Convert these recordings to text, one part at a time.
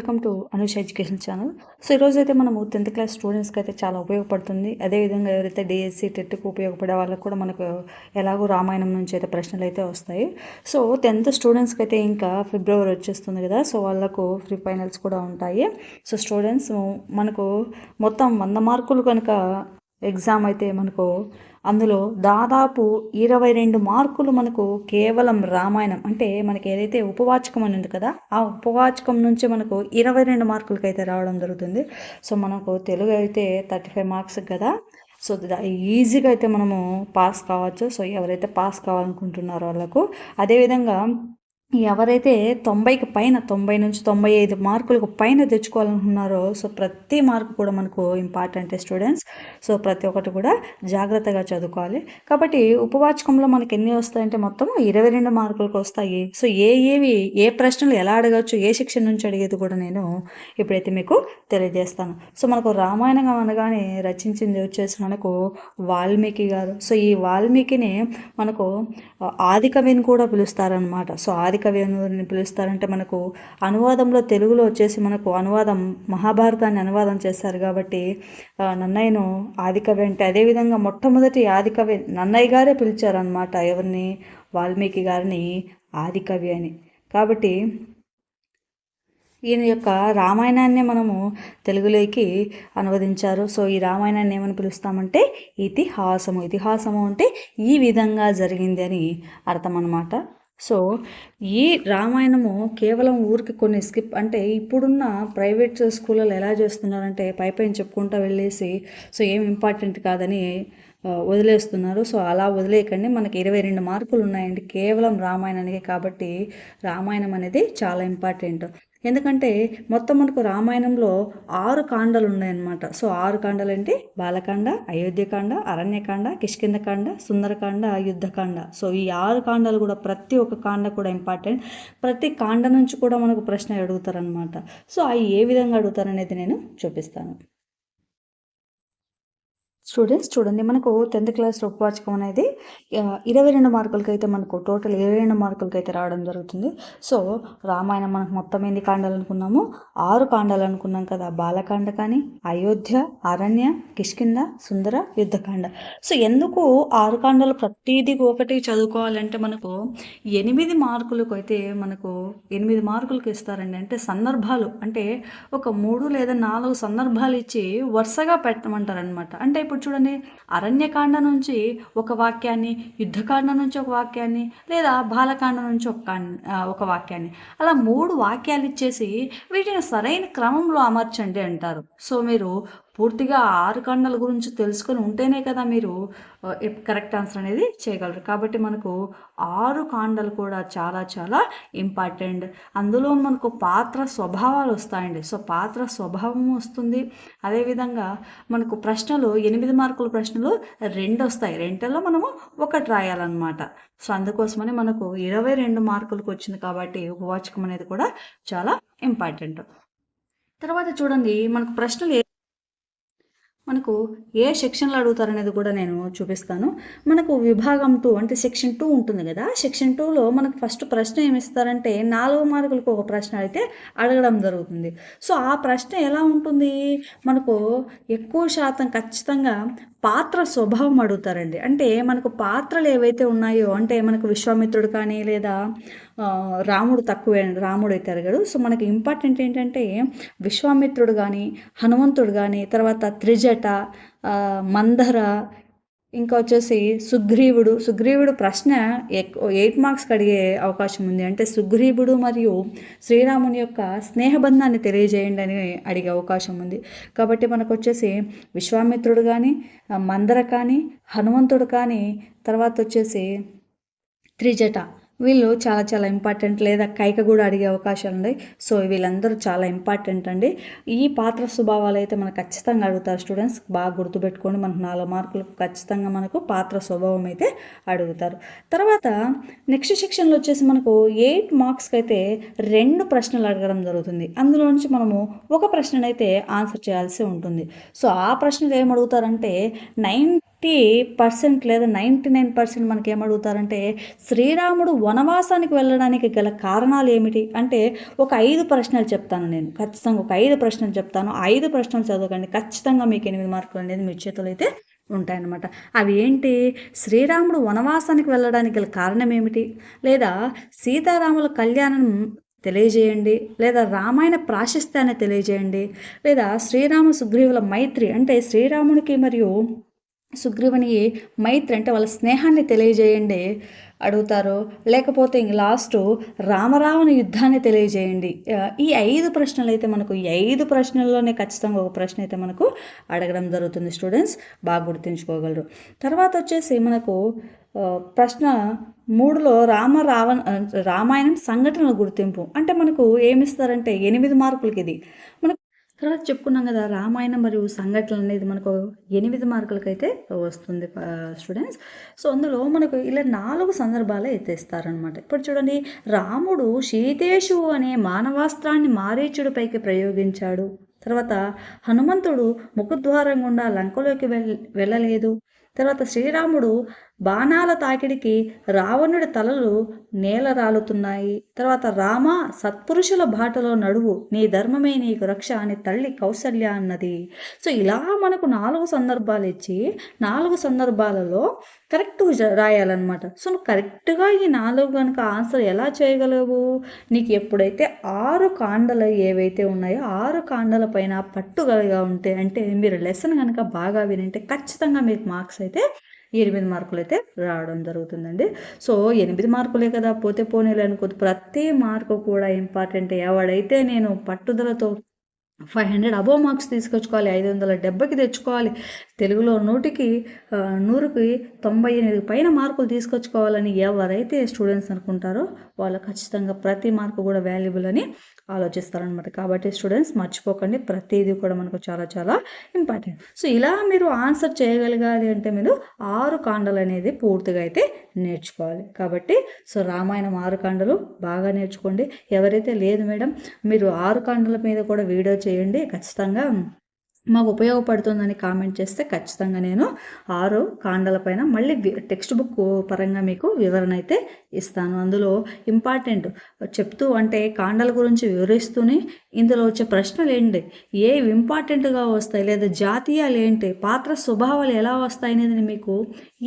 Welcome to Anusha education channel so ఈరోజు అయితే మనము టెన్త్ క్లాస్ స్టూడెంట్స్కి అయితే చాలా ఉపయోగపడుతుంది. అదేవిధంగా ఎవరైతే డిఎస్సి టెట్కి ఉపయోగపడే వాళ్ళకి కూడా మనకు ఎలాగో రామాయణం నుంచి అయితే ప్రశ్నలు అయితే వస్తాయి. సో టెన్త్ స్టూడెంట్స్కి అయితే ఇంకా ఫిబ్రవరి వచ్చేస్తుంది కదా సో వాళ్ళకు ఫ్రీ ఫైనల్స్ కూడా ఉంటాయి. సో స్టూడెంట్స్ మనకు మొత్తం వంద మార్కులు కనుక ఎగ్జామ్ అయితే మనకు అందులో దాదాపు ఇరవై రెండు మార్కులు మనకు కేవలం రామాయణం. అంటే మనకి ఏదైతే ఉపవాచకం అని ఉంది కదా ఆ ఉపవాచకం నుంచి మనకు ఇరవై రెండు మార్కులకి అయితే రావడం జరుగుతుంది. సో మనకు తెలుగు అయితే థర్టీ ఫైవ్ మార్క్స్ కదా. సో ఈజీగా అయితే మనము పాస్ కావచ్చు. సో ఎవరైతే పాస్ కావాలనుకుంటున్నారో వాళ్ళకు. అదేవిధంగా ఎవరైతే తొంభైకి పైన తొంభై నుంచి తొంభై ఐదు మార్కులకు పైన తెచ్చుకోవాలనుకున్నారో సో ప్రతి మార్కు కూడా మనకు ఇంపార్టెంట్ స్టూడెంట్స్. సో ప్రతి ఒక్కటి కూడా జాగ్రత్తగా చదువుకోవాలి. కాబట్టి ఉపవాచకంలో మనకి ఎన్ని వస్తాయంటే మొత్తం ఇరవై రెండు మార్కులకు వస్తాయి. సో ఏ ఏవి ఏ ప్రశ్నలు ఎలా అడగచ్చు ఏ శిక్షణ నుంచి అడిగేది కూడా నేను ఇప్పుడైతే మీకు తెలియజేస్తాను. సో మనకు రామాయణం అనగానే రచించింది వచ్చేసి మనకు వాల్మీకి గారు. సో ఈ వాల్మీకిని మనకు ఆది కవిని కూడా పిలుస్తారనమాట సో ఆది ఆదికవి అని పిలుస్తారంటే మనకు అనువాదంలో తెలుగులో వచ్చేసి మనకు అనువాదం మహాభారతాన్ని అనువాదం చేస్తారు కాబట్టి నన్నయ్యను ఆదికవి అంటే అదేవిధంగా మొట్టమొదటి ఆదికవి నన్నయ్య గారే పిలిచారనమాట ఎవరిని? వాల్మీకి గారిని ఆదికవి అని. కాబట్టి ఈయన యొక్క రామాయణాన్ని మనము తెలుగులోకి అనువదించారు. సో ఈ రామాయణాన్ని ఏమని పిలుస్తామంటే ఇతిహాసము. ఇతిహాసము అంటే ఈ విధంగా జరిగింది అని అర్థం అనమాట సో ఈ రామాయణము కేవలం ఊరికి కొన్ని స్కిప్ అంటే ఇప్పుడున్న ప్రైవేట్ స్కూళ్ళలో ఎలా చేస్తున్నారంటే పై పైన చెప్పుకుంటూ వెళ్ళేసి సో ఏం ఇంపార్టెంట్ కాదని వదిలేస్తున్నారు. సో అలా వదిలేయకండి. మనకి ఇరవై రెండు మార్కులు ఉన్నాయండి. కేవలం రామాయణానికి కాబట్టి రామాయణం అనేది చాలా ఇంపార్టెంట్. ఎందుకంటే మొత్తం మనకు రామాయణంలో ఆరు కాండలు ఉన్నాయన్నమాట సో ఆరు కాండలు అంటే బాలకాండ అయోధ్యకాండ అరణ్యకాండ కిష్కిందకాండ సుందరకాండ యుద్ధకాండ. సో ఈ ఆరు కాండలు కూడా ప్రతి ఒక్క కాండ కూడా ఇంపార్టెంట్. ప్రతి కాండ నుంచి కూడా మనకు ప్రశ్న అడుగుతారనమాట సో అవి ఏ విధంగా అడుగుతారనేది నేను చూపిస్తాను. స్టూడెంట్స్ చూడండి మనకు టెన్త్ క్లాస్ ఉపవాచకం అనేది ఇరవై రెండు మార్కులకి అయితే మనకు టోటల్ ఇరవై రెండు మార్కులకి అయితే రావడం జరుగుతుంది. సో రామాయణం మనకు మొత్తం ఎన్ని కాండాలు అనుకున్నాము ఆరు కాండాలు అనుకున్నాం కదా బాలకాండ కానీ అయోధ్య అరణ్య కిష్కింద సుందర యుద్ధకాండ. సో ఎందుకు ఆరు కాండాలు ప్రతిదీ ఒకటి చదువుకోవాలంటే మనకు ఎనిమిది మార్కులకు అయితే మనకు ఎనిమిది మార్కులకు ఇస్తారండి. అంటే సందర్భాలు అంటే ఒక మూడు లేదా నాలుగు సందర్భాలు ఇచ్చి వరుసగా పెట్టమంటారనమాట అంటే ఇప్పుడు ఇప్పుడు చూడండి అరణ్యకాండ నుంచి ఒక వాక్యాన్ని యుద్ధకాండ నుంచి ఒక వాక్యాన్ని లేదా బాలకాండ నుంచి ఒక ఒక వాక్యాన్ని. అలా మూడు వాక్యాలు ఇచ్చేసి వీటిని సరైన క్రమంలో అమర్చండి అంటారు. సో మీరు పూర్తిగా ఆరు కాండాల గురించి తెలుసుకొని ఉంటేనే కదా మీరు కరెక్ట్ ఆన్సర్ అనేది చేయగలరు. కాబట్టి మనకు ఆరు కాండలు కూడా చాలా చాలా ఇంపార్టెంట్ అందులో మనకు పాత్ర స్వభావాలు వస్తాయండి. సో పాత్ర స్వభావం వస్తుంది. అదేవిధంగా మనకు ప్రశ్నలు ఎనిమిది మార్కుల ప్రశ్నలు రెండు వస్తాయి. రెండులో మనము ఒకటి రాయాలన్నమాట. సో అందుకోసమని మనకు ఇరవై రెండు మార్కులకు వచ్చింది కాబట్టి ఉపవాచకం అనేది కూడా చాలా ఇంపార్టెంట్ తర్వాత చూడండి మనకు ప్రశ్నలు మనకు ఏ సెక్షన్లో అడుగుతారనేది కూడా నేను చూపిస్తాను. మనకు విభాగం టూ అంటే సెక్షన్ టూ ఉంటుంది కదా సెక్షన్ టూలో మనకు ఫస్ట్ ప్రశ్న ఏమిస్తారంటే నాలుగు మార్కులకు ఒక ప్రశ్న అయితే అడగడం జరుగుతుంది. సో ఆ ప్రశ్న ఎలా ఉంటుంది? మనకు ఎక్కువ శాతం ఖచ్చితంగా పాత్ర స్వభావం అడుగుతారండి. అంటే మనకు పాత్రలు ఏవైతే ఉన్నాయో అంటే మనకు విశ్వామిత్రుడు కానీ లేదా రాముడు తక్కువే రాముడు అయితే అడిగాడు. సో మనకి ఇంపార్టెంట్ ఏంటంటే విశ్వామిత్రుడు కానీ హనుమంతుడు కానీ తర్వాత త్రిజట మందర ఇంకా వచ్చేసి సుగ్రీవుడు సుగ్రీవుడు ప్రశ్న ఎయిట్ మార్క్స్కి అడిగే అవకాశం ఉంది. అంటే సుగ్రీవుడు మరియు శ్రీరాముని యొక్క స్నేహబంధాన్ని తెలియజేయండి అని అడిగే అవకాశం ఉంది. కాబట్టి మనకు వచ్చేసి విశ్వామిత్రుడు కానీ మందర కానీ హనుమంతుడు కానీ తర్వాత వచ్చేసి త్రిజట. వీళ్ళు చాలా చాలా ఇంపార్టెంట్ లేదా కైక కూడా అడిగే అవకాశాలు ఉన్నాయి సో వీళ్ళందరూ చాలా ఇంపార్టెంట్ అండి. ఈ పాత్ర స్వభావాలు అయితే మనకు ఖచ్చితంగా అడుగుతారు స్టూడెంట్స్ బాగా గుర్తుపెట్టుకోండి. మనకు నాలుగు మార్కులు ఖచ్చితంగా మనకు పాత్ర స్వభావం అయితే అడుగుతారు. తర్వాత నెక్స్ట్ సెక్షన్లో వచ్చేసి మనకు ఎయిట్ మార్క్స్కి అయితే రెండు ప్రశ్నలు అడగడం జరుగుతుంది. అందులో నుంచి మనము ఒక ప్రశ్ననైతే ఆన్సర్ చేయాల్సి ఉంటుంది. సో ఆ ప్రశ్నలు ఏమడుగుతారంటే నైన్ నైంటీ పర్సెంట్ లేదా నైంటీ నైన్ పర్సెంట్ మనకి ఏమడుగుతారంటే శ్రీరాముడు వనవాసానికి వెళ్ళడానికి గల కారణాలు ఏమిటి? అంటే ఒక ఐదు ప్రశ్నలు చెప్తాను నేను. ఖచ్చితంగా ఒక ఐదు ప్రశ్నలు చెప్తాను. ఐదు ప్రశ్నలు చదవకండి. ఖచ్చితంగా మీకు ఎనిమిది మార్కులు అనేది మీ చేతులు అయితే ఉంటాయన్నమాట. అవి ఏంటి? శ్రీరాముడు వనవాసానికి వెళ్ళడానికి గల కారణం ఏమిటి? లేదా సీతారాముల కళ్యాణం తెలియజేయండి. లేదా రామాయణ ప్రాశస్త్యాన్ని తెలియజేయండి. లేదా శ్రీరామ సుగ్రీవుల మైత్రి అంటే శ్రీరామునికి మరియు సుగ్రీవుని మైత్రి అంటే వాళ్ళ స్నేహాన్ని తెలియజేయండి అడుగుతారు. లేకపోతే ఇంక లాస్ట్ రామరావణ యుద్ధాన్ని తెలియజేయండి. ఈ ఐదు ప్రశ్నలు అయితే మనకు ఈ ఐదు ప్రశ్నల్లోనే ఖచ్చితంగా ఒక ప్రశ్న అయితే మనకు అడగడం జరుగుతుంది స్టూడెంట్స్ బాగా గుర్తుంచుకోగలరు. తర్వాత వచ్చేసి మనకు ప్రశ్న మూడులో రామ రావణ రామాయణం సంఘటనల గుర్తింపు. అంటే మనకు ఏమిస్తారంటే ఎనిమిది మార్కులకి ఇది. మనకు తర్వాత చెప్పుకున్నాం కదా రామాయణం మరియు సంఘటనలు అనేది మనకు ఎనిమిది మార్కులకైతే వస్తుంది స్టూడెంట్స్ సో అందులో మనకు ఇలా నాలుగు సందర్భాలే ఎత్తేస్తారనమాట ఇప్పుడు చూడండి రాముడు సీతేషు అనే మానవాస్త్రాన్ని మారీచుడి పైకి ప్రయోగించాడు. తర్వాత హనుమంతుడు ముఖద్వారం గుండా లంకలోకి వెళ్ళ వెళ్ళలేదు. తర్వాత శ్రీరాముడు బాణాల తాకిడికి రావణుడి తలలు నేల రాలుతున్నాయి. తర్వాత రామ సత్పురుషుల బాటలో నడువు నీ ధర్మమే నీకు రక్ష అని తల్లి కౌసల్య అన్నది. సో ఇలా మనకు నాలుగు సందర్భాలు ఇచ్చి నాలుగు సందర్భాలలో కరెక్ట్ రాయాలన్నమాట. సో నువ్వు కరెక్ట్గా ఈ నాలుగు కనుక ఆన్సర్ ఎలా చేయగలవు? నీకు ఎప్పుడైతే ఆరు కాండలు ఏవైతే ఉన్నాయో ఆరు కాండల పైన పట్టుగలగా ఉంటే అంటే మీరు లెసన్ కనుక బాగా వినంటే ఖచ్చితంగా మీకు మార్క్స్ అయితే ఎనిమిది మార్కులు అయితే రావడం జరుగుతుందండి. సో ఎనిమిది మార్కులే కదా పోతే పోనీలే అనుకోదు ప్రతి మార్కు కూడా ఇంపార్టెంట్. ఎవడైతే నేను పట్టుదలతో ఫైవ్ హండ్రెడ్ అబో మార్క్స్ తీసుకొచ్చుకోవాలి ఐదు వందల డెబ్బకి తెచ్చుకోవాలి తెలుగులో నూటికి నూరుకి తొంభై ఎనిమిది పైన మార్కులు తీసుకొచ్చుకోవాలని ఎవరైతే స్టూడెంట్స్ అనుకుంటారో వాళ్ళు ఖచ్చితంగా ప్రతి మార్కు కూడా వాల్యుబుల్ అని ఆలోచిస్తారనమాట కాబట్టి స్టూడెంట్స్ మర్చిపోకండి ప్రతిదీ కూడా మనకు చాలా చాలా ఇంపార్టెంట్. సో ఇలా మీరు ఆన్సర్ చేయగలగాలి అంటే మీరు ఆరు కాండలు అనేది పూర్తిగా అయితే నేర్చుకోవాలి. కాబట్టి సో రామాయణం ఆరు కాండలు బాగా నేర్చుకోండి. ఎవరైతే లేదు మేడం మీరు ఆరు కాండల మీద కూడా వీడియో చేయండి. ఖచ్చితంగా మాకు ఉపయోగపడుతుందని కామెంట్ చేస్తే ఖచ్చితంగా నేను ఆరు కాండలపైన మళ్ళీ టెక్స్ట్ బుక్ పరంగా మీకు వివరణ అయితే ఇస్తాను. అందులో ఇంపార్టెంట్ చెప్తూ అంటే కాండల గురించి వివరిస్తూనే ఇందులో వచ్చే ప్రశ్నలు ఏంటి? ఏవి ఇంపార్టెంట్గా వస్తాయి? లేదా జాతీయాలు ఏంటి? పాత్ర స్వభావాలు ఎలా వస్తాయి అనేది మీకు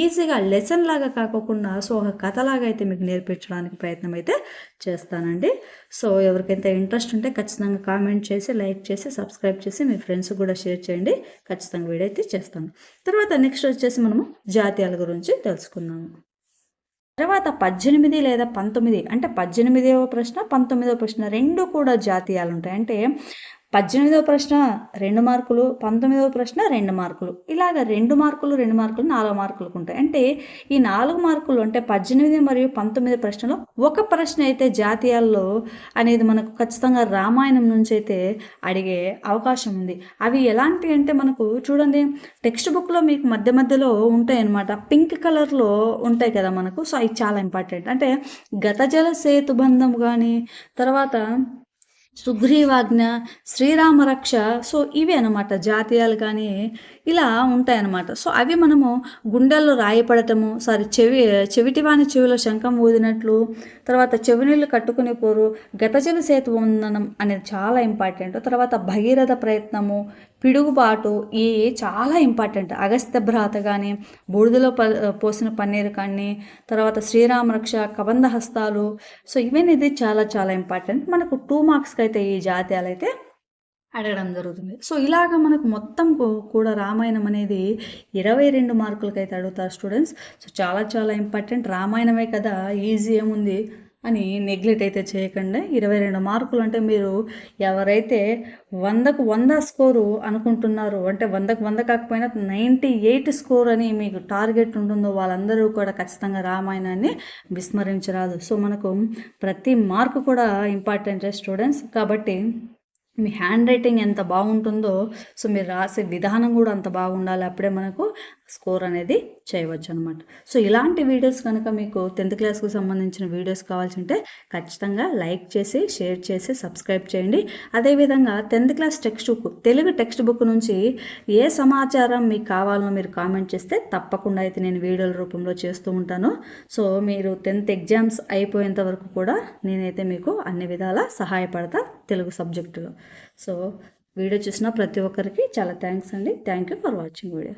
ఈజీగా లెసన్ లాగా కాకుండా సో ఒక కథలాగా అయితే మీకు నేర్పించడానికి ప్రయత్నం అయితే చేస్తానండి. సో ఎవరికైతే ఇంట్రెస్ట్ ఉంటే ఖచ్చితంగా కామెంట్ చేసి లైక్ చేసి సబ్స్క్రైబ్ చేసి మీ ఫ్రెండ్స్ కూడా షేర్ చేయండి. ఖచ్చితంగా వీడియో అయితే చేస్తాను. తర్వాత నెక్స్ట్ వచ్చేసి మనము జాతీయాల గురించి తెలుసుకుందాము తర్వాత పద్దెనిమిది లేదా పంతొమ్మిది అంటే పద్దెనిమిదవ ప్రశ్న పంతొమ్మిదవ ప్రశ్న రెండు కూడా జాతీయాలు ఉంటాయి. అంటే పద్దెనిమిదవ ప్రశ్న రెండు మార్కులు పంతొమ్మిదవ ప్రశ్న రెండు మార్కులు. ఇలాగ రెండు మార్కులు రెండు మార్కులు నాలుగు మార్కులకు ఉంటాయి. అంటే ఈ నాలుగు మార్కులు అంటే పద్దెనిమిది మరియు పంతొమ్మిది ప్రశ్నలో ఒక ప్రశ్న అయితే జాతీయాల్లో అనేది మనకు ఖచ్చితంగా రామాయణం నుంచి అయితే అడిగే అవకాశం ఉంది. అవి ఎలాంటివి అంటే మనకు చూడండి టెక్స్ట్ బుక్లో మీకు మధ్య మధ్యలో ఉంటాయి అనమాట పింక్ కలర్లో ఉంటాయి కదా మనకు. సో అవి చాలా ఇంపార్టెంట్. అంటే గతజల సేతుబంధం కానీ తర్వాత సుగ్రీవాజ్ఞ శ్రీరామరక్ష సో ఇవి అనమాట జాతీయాలు కానీ ఇలా ఉంటాయన్నమాట. సో అవి మనము గుండెల్లో రాయపడటము సారీ చెవి చెవిటివాని చెవిలో శంఖం ఊదినట్లు తర్వాత చెవినీళ్ళు కట్టుకునే పోరు గతజల సేతు ఉందనం అనేది చాలా ఇంపార్టెంట్. తర్వాత భగీరథ ప్రయత్నము పిడుగుబాటు ఈ చాలా ఇంపార్టెంట్. అగస్త్య భ్రాత కానీ బూడిదలో ప పోసిన పన్నీరు కానీ తర్వాత శ్రీరామరక్ష కబంధ హస్తాలు. సో ఇవన్నీ చాలా చాలా ఇంపార్టెంట్. మనకు టూ మార్క్స్కి అయితే ఈ జాతీయాలు అయితే అడగడం జరుగుతుంది. సో ఇలాగ మనకు మొత్తం కూడా రామాయణం అనేది ఇరవై రెండు మార్కులకైతే అడుగుతారు స్టూడెంట్స్. సో చాలా చాలా ఇంపార్టెంట్. రామాయణమే కదా ఈజీ ఏముంది? అని నెగ్లెక్ట్ అయితే చేయకండి. ఇరవై రెండు మార్కులు అంటే మీరు ఎవరైతే వందకు వంద స్కోరు అనుకుంటున్నారో అంటే వందకు వంద కాకపోయినా నైంటీ ఎయిట్ స్కోర్ అని మీకు టార్గెట్ ఉంటుందో వాళ్ళందరూ కూడా ఖచ్చితంగా రామాయణాన్ని విస్మరించరాదు. సో మనకు ప్రతి మార్కు కూడా ఇంపార్టెంట్ స్టూడెంట్స్ కాబట్టి మీ హ్యాండ్ రైటింగ్ ఎంత బాగుంటుందో సో మీరు రాసే విధానం కూడా అంత బాగుండాలి. అప్పుడే మనకు స్కోర్ అనేది చేయవచ్చు అనమాట సో ఇలాంటి వీడియోస్ కనుక మీకు టెన్త్ క్లాస్కి సంబంధించిన వీడియోస్ కావాల్సి ఉంటే ఖచ్చితంగా లైక్ చేసి షేర్ చేసి సబ్స్క్రైబ్ చేయండి. అదేవిధంగా tenth class text book Telugu text book నుంచి ఏ సమాచారం మీకు కావాలో మీరు కామెంట్ చేస్తే తప్పకుండా అయితే నేను వీడియోల రూపంలో చేస్తూ ఉంటాను. సో మీరు టెన్త్ ఎగ్జామ్స్ అయిపోయేంత వరకు కూడా నేనైతే మీకు అన్ని విధాల సహాయపడతా తెలుగు సబ్జెక్టులో. సో వీడియో చూసిన ప్రతి ఒక్కరికి చాలా థ్యాంక్స్ అండి. Thank you for watching video.